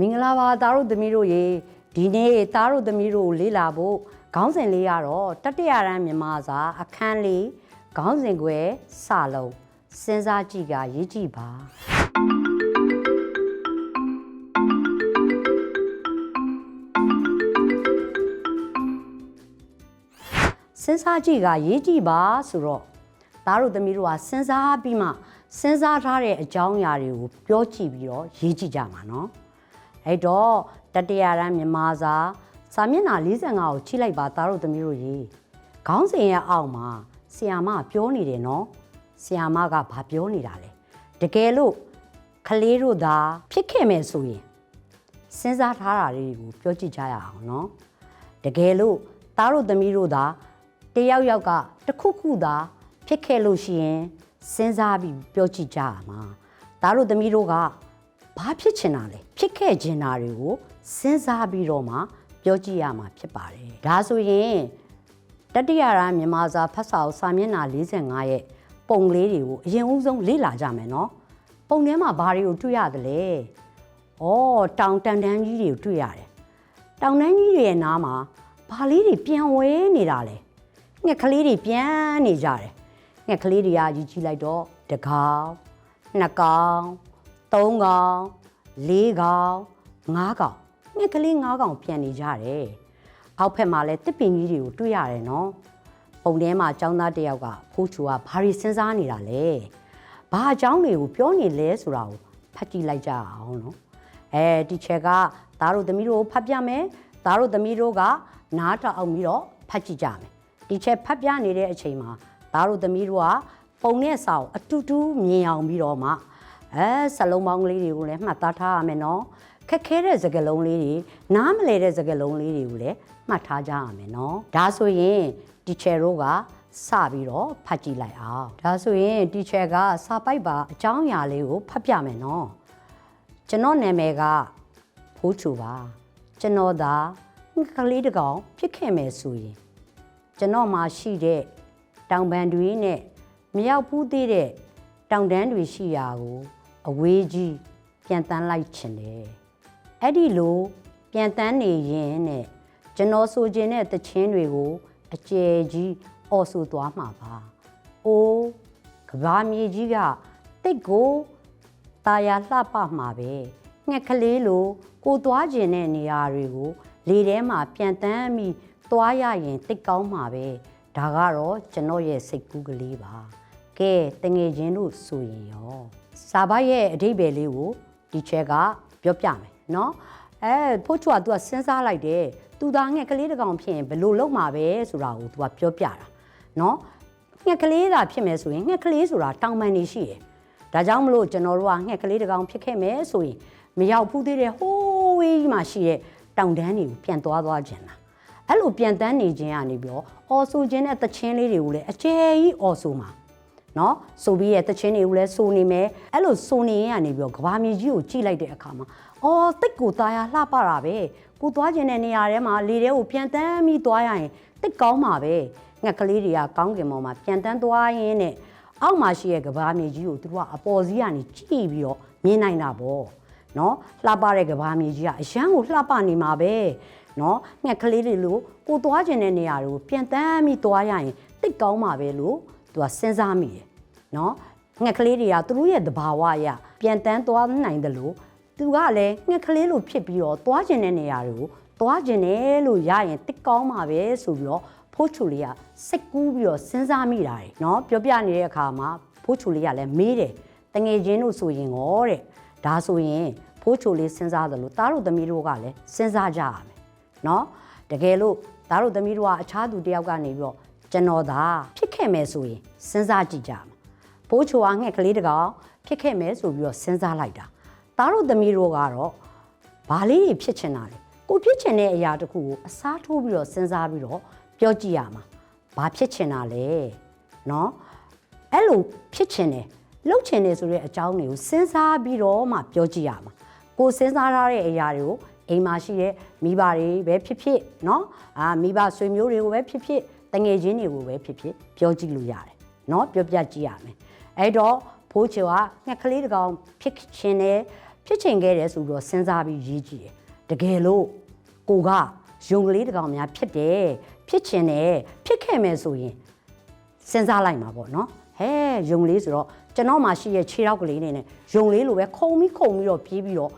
မင်္ဂလာပါသားတို့သမီးတို့ရေဒီနေ့သားတို့သမီးတို့ကိုလေ့လာဖို့ခေါင်းစဉ်လေးကတော့တတိယရန်မြန်မာစာအခန်းလေးခေါင်းစဉ်ခွဲစလုံးစဉ်းစားကြည့်ကရေးကြည့်ပါစဉ်းစားကြည့်ကရေးကြည့်ပါဆိုတော့သားတို့သမီးတို့ကစဉ်းစားပြီးမှစဉ်းစားထားတဲ့အကြောင်းအရာတွေကိုပြောကြည့်ပြီးတော့ရေးကြည့်ကြမှာနော် အဲ့တော့တတရာရန်မြန်မာစာစာမျက်နှာ45ကိုချိလိုက်ပါသားတို့သမီးတို့ရေခေါင်းစဉ်ရဲ့အောက်မှာဆီယာမပြောနေတယ်နော်ဆီယာမကဘာပြောနေတာလဲတကယ်လို့ကလေးတို့သာဖြစ်ခဲ့မယ်ဆိုရင်စဉ်းစားထားတာတွေကိုပြောကြည့်ကြရအောင်နော်တကယ်လို့သားတို့သမီးတို့သာတယောက်ယောက်ကတစ်ခုခုသာဖြစ်ခဲ့လို့ရှိရင်စဉ်းစားပြီးပြောကြည့်ကြရမှာသားတို့သမီးတို့က ဘာဖြစ်ချင်တာလဲဖြစ်ခဲ့ချင်တာတွေကိုစဉ်းစားပြီးတော့မှပြောကြည့်ရမှာဖြစ်ပါတယ်ဒါဆိုရင်တတိယရန်မြန်မာစာဖတ်စာအုပ်စာမျက်နှာ45ရဲ့ပုံလေးတွေကိုအရင်ဦးဆုံးလေ့လာကြမယ်နော်ပုံထဲမှာဘာတွေကိုတွေ့ရသလဲဩတောင်တန်တန်းကြီးတွေကိုတွေ့ရတယ်တောင်တန်းကြီးတွေရဲ့နားမှာဘာလေးတွေပြန်ဝဲနေတာလဲငှက်ကလေးတွေပြန်နေကြတယ်ငှက်ကလေးတွေကကြီးကြီးလိုက်တော့တကောင်နှစ်ကောင် ၃កောင်၄កောင်၅កောင်ငှက်ကလေး၅កောင်ပြန်နေကြတယ်အောက်ဖက်မှာလည်းတစ်ပင်ကြီးတွေကိုတွေ့ရတယ်နော်ပုံထဲမှာចောင်းသားတစ်ယောက်ကဖိုးချူကဘာရီစဉ်းစားနေတာလဲဘာအကြောင်းတွေကိုပြောနေလဲဆိုတာကိုဖတ်ကြည့်လိုက်ကြအောင်နော်အဲဒီချက်ကသားတို့သမီးတို့ကိုဖတ်ပြမယ်သားတို့သမီးတို့ကနားထောင်အောင်ပြီးတော့ဖတ်ကြည့်ကြမယ်ဒီချက်ဖတ်ပြနေတဲ့အချိန်မှာသားတို့သမီးတို့ကပုံနဲ့စာကိုအတူတူမြင်အောင်ပြီးတော့မှ အဲစလုံးပေါင်းကလေးတွေကိုလည်းမှတ်သားထားရမယ်နော်ခက်ခဲတဲ့စကားလုံးလေးတွေနားမလဲတဲ့စကားလုံးလေးတွေကိုလည်းမှတ်ထားကြရမယ်နော်ဒါဆိုရင်တီချယ်တို့ကစပြီးတော့ဖတ်ကြည့်လိုက်အောင်ဒါဆိုရင်တီချယ်ကစာပိုက်ပါအကြောင်းအရာလေးကိုဖတ်ပြမယ်နော်ကျွန်တော်နာမည်ကဖိုးချူပါကျွန်တော်သာကလေးတစ်ကောင်ဖြစ်ခဲ့မယ်ဆိုရင်ကျွန်တော်မှာရှိတဲ့တောင်ပန်တွေနဲ့မရောက်ဘူးသေးတဲ့တောင်တန်းတွေရှိရာကို အဝေးကြီးပြန်တန်းလိုက်ချင်တယ်အဲ့ဒီလိုပြန်တန်းနေရင်နဲ့ကျွန်တော်ဆိုခြင်းတဲ့တခြင်းတွေကို အကျယ်ကြီးအော်ဆိုသွားမှာပါအိုးကဘာမြေကြီးကတိတ်ကိုตาယာလှပမှာပဲငှက်ကလေးလိုကိုသွားခြင်းတဲ့နေရာတွေကို လေထဲမှာပြန်တန်းပြီးသွားရရင်တိတ်ကောင်းမှာပဲဒါကတော့ကျွန်တော်ရဲ့စိတ်ကူးကလေးပါကဲတငယ်ချင်းတို့ဆိုရင်ရော ဇာဘရဲ့အဓိပ္ပာယ်လေးကိုဒီချဲကပြောပြမယ်နော်အဲဖိုးချွာ तू ကစဉ်းစားလိုက်တယ်သူသားငှက်ကလေးတကောင်ဖြစ်ရင်ဘယ်လိုလုပ်မှာပဲဆိုတာကို तू ကပြောပြတာနော်ငှက်ကလေးသာဖြစ်မယ်ဆိုရင်ငှက်ကလေးဆိုတာတောင်ပန်နေရှိတယ်ဒါကြောင့်မလို့ကျွန်တော်တို့ကငှက်ကလေးတကောင်ဖြစ်ခဲ့မယ်ဆိုရင်မရောက်ဘူးသေးတဲ့ဟိုးဝေးကြီးမှာရှိတဲ့တောင်တန်းတွေကိုပြန်သွားသွားခြင်းလားအဲ့လိုပြန်တန်းနေခြင်းကနေပြီးတော့အော်ဆိုခြင်းနဲ့တခြင်းလေးတွေကိုလည်းအကျယ်ကြီးအော်ဆိုမှာ နော်ဆိုပြီးရဲ့တချင်းတွေကိုလည်းစိုးနေမယ်အဲ့လိုစိုးနေရင်ကနေပြီးတော့ကဘာမြေကြီးကိုကြိလိုက်တဲ့အခါမှာအော်တိတ်ကိုသားရလှပတာပဲကိုသွားခြင်းတဲ့နေရာထဲမှာလေထဲကိုပြန်တန်းပြီးသွားရရင်တိတ်ကောင်းမှာပဲငှက်ကလေးတွေကကောင်းကင်ပေါ်မှာပြန်တန်းသွားရင်းနဲ့အောက်မှာရှိရဲ့ကဘာမြေကြီးကိုသူတို့ကအပေါ်စီးကနေကြည့်ပြီးတော့မြင်နိုင်တာပေါ့နော်လှပတဲ့ကဘာမြေကြီးကအရန်ကိုလှပနေမှာပဲနော်ငှက်ကလေးတွေလို့ကိုသွားခြင်းတဲ့နေရာတွေကိုပြန်တန်းပြီးသွားရရင်တိတ်ကောင်းမှာပဲလို့ သူကစဉ်းစားမိတယ်နော်ငှက်ကလေးတွေကသူတို့ရဲ့သဘာဝအရပြန်တမ်းသွားနိုင်တယ်လို့သူကလည်းငှက်ကလေးလို့ဖြစ်ပြီးတော့သွားခြင်းတဲ့နေရာတွေကိုသွားခြင်းတယ်လို့ရရင်တိတ်ကောင်းမှာပဲဆိုပြီးတော့ဖိုးချူလေးကစိတ်ကူးပြီးတော့စဉ်းစားမိတာတယ်နော်ပြောပြနေတဲ့အခါမှာဖိုးချူလေးကလည်းမေးတယ်တငယ်ချင်းတို့ဆိုရင်ရောတဲ့ ဒါဆိုရင်ဖိုးချိုလေးစဉ်းစားသလိုသားတို့သမီးတို့ကလည်းစဉ်းစားကြရမယ်เนาะတကယ်လို့သားတို့သမီးတို့ကအခြားသူတယောက်ကနေပြီးတော့ ကျွန်တော်သာဖြစ်ခဲ့မယ်ဆိုရင်စဉ်းစားကြည့်ကြမှာဖိုးချိုကငှက်ကလေးတကောင်ဖြစ်ခဲ့မယ်ဆိုပြီးတော့စဉ်းစားလိုက်တာသားတို့သမီးတို့ကတော့ဘာလေးတွေဖြစ်ချင်တာလေကိုဖြစ်ချင်တဲ့အရာတစ်ခုကိုအစားထိုးပြီးတော့စဉ်းစားပြီးတော့ပြောကြည့်ရမှာဘာဖြစ်ချင်တာလဲเนาะ အဲ့လိုဖြစ်ချင်တယ်လှုပ်ချင်တယ်ဆိုတဲ့အကြောင်းတွေကိုစဉ်းစားပြီးတော့မှပြောကြည့်ရမှာကိုစဉ်းစားထားတဲ့အရာတွေကိုအိမ်မှာရှိတဲ့မိဘတွေပဲဖြစ်ဖြစ်เนาะအာမိဘဆွေမျိုးတွေကိုပဲဖြစ်ဖြစ် တငယ်ချင်းတွေကိုပဲဖြစ်ဖြစ်ပြောကြည့်လို့ရတယ်เนาะပြောပြကြည့်ရမယ်အဲ့တော့ဖိုးချေကငှက်ကလေးတစ်ကောင်ဖြစ်ချင်တယ်ဖြ ဖြစ်ချင်ခဲ့တယ်ဆိုပြီးတော့စဉ်းစားပြီးရေးကြည့်တယ်တကယ်လို့ကိုကယုံကလေးတစ်ကောင်များဖြစ်တယ်ဖြစ်ချင်တယ်ဖြစ်ခဲ့မယ်ဆိုရင်စဉ်းစားလိုက်မှာပေါ့နော်ဟဲယုံလေးဆိုတော့ကျွန်တော်မှရှိရဲ့ခြေထောက်ကလေးနဲ့ယုံလေးလိုပဲခုံပြီးခုံပြီးတော့ပြေးပြီးတော့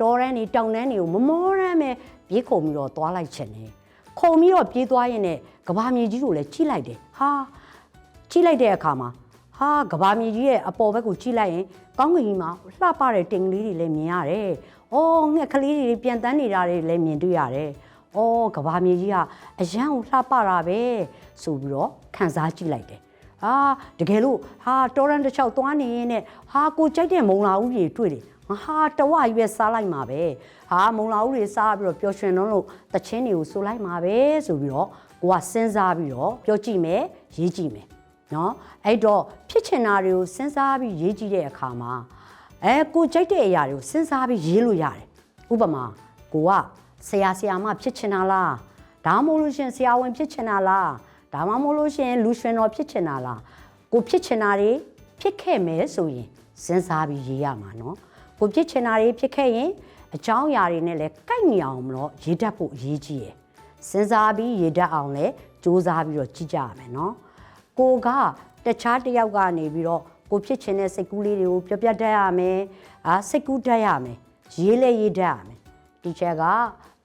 တောရန်နေတောင်တန်းတွေကိုမမောရမ်းပဲပြေးခုံပြီးတော့သွားလိုက်ချင်တယ် ခုံပြီးတော့ပြေးသွားရင်လည်းကဘာမြေကြီးကိုလည်းကြီးလိုက်တယ်ဟာကြည့်လိုက်တဲ့အခါမှာဟာကဘာမြေကြီးရဲ့အပေါ်ဘက်ကိုကြည့်လိုက်ရင်ကောင်းကင်ကြီးမှာလှပတဲ့တင်ကလေးတွေလည်းမြင်ရတယ်။အော်ငှက်ကလေးတွေပြန်တန်းနေတာတွေလည်းမြင်တွေ့ရတယ်။အော်ကဘာမြေကြီးကအရန်ကိုလှပတာပဲဆိုပြီးတော့ခန်းစားကြည့်လိုက်တယ်။အာတကယ်လို့ဟာတော်ရန်တစ်ချောက်သွားနေရင်နဲ့ဟာကိုကြိုက်တဲ့မုံလာဦးတွေတွေ့တယ်။ ငါဟာတဝကြီးပဲစားလိုက်မှာပဲဟာမုံလာဦးတွေစားပြီးတော့ပျော်ရွှင်လုံးလို့တချင်းတွေကိုဆိုလိုက်မှာပဲဆိုပြီးတော့ကိုကစဉ်းစားပြီးတော့ပြောကြည့်မယ်ရေးကြည့်မယ်နော်အဲ့တော့ဖြစ်ချင်တာတွေကိုစဉ်းစားပြီးရေးကြည့်တဲ့အခါမှာအဲကိုကြိုက်တဲ့အရာတွေကိုစဉ်းစားပြီးရေးလို့ရတယ်ဥပမာကိုကဆရာဆရာမဖြစ်ချင်တာလားဒါမှမဟုတ်လို့ရှင်ဆရာဝန်ဖြစ်ချင်တာလားဒါမှမဟုတ်လို့ရှင်လူရှင်တော်ဖြစ်ချင်တာလားကိုဖြစ်ချင်တာတွေဖြစ်ခဲ့မယ်ဆိုရင်စဉ်းစားပြီးရေးရမှာနော် ။ကိုပြစ်ချင်တာတွေဖြစ်ခဲ့ရင်အကြောင်းအရာတွေနဲ့လည်းကိုက်ညီအောင်မလို့ရေးတတ်ဖို့အရေးကြီးတယ်။စဉ်းစားပြီးရေးတတ်အောင်လည်းစူးစမ်းပြီးတော့ကြည့်ကြရမယ်နော်။ကိုကတခြားတယောက်ကနေပြီးတော့ကိုဖြစ်ချင်တဲ့စိတ်ကူးလေးတွေကိုပြပြတတ်ရမယ်။အာစိတ်ကူးတတ်ရမယ်။ရေးလဲရေးတတ်ရမယ်။တီချာက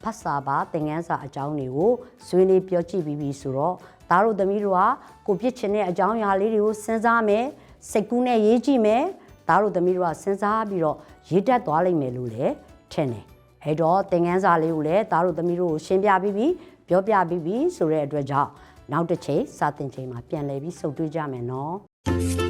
ဖတ်စာပါသင်ခန်းစာအကြောင်းတွေကိုဆွေးနွေးပြောကြည့်ပြီးပြီဆိုတော့သားတို့သမီးတို့ကကိုပြစ်ချင်တဲ့အကြောင်းအရာလေးတွေကိုစဉ်းစားမယ်။စိတ်ကူးနဲ့ရေးကြည့်မယ်။ သားတို့သမီးတို့ကစဉ်းစားပြီးတော့ရေးတတ်သွားလိမ့်မယ်လို့လည်းထင်တယ်အဲ့တော့သင်ခန်းစာလေးကိုလည်းသားတို့သမီးတို့ကိုရှင်းပြပြီးပြီပြောပြပြီးပြီဆိုတဲ့အတွက်ကြောင့်နောက်တစ်ချိန်စာသင်ချိန်မှာပြန်လည်ပြီးစုပ်တွေးကြမယ်နော်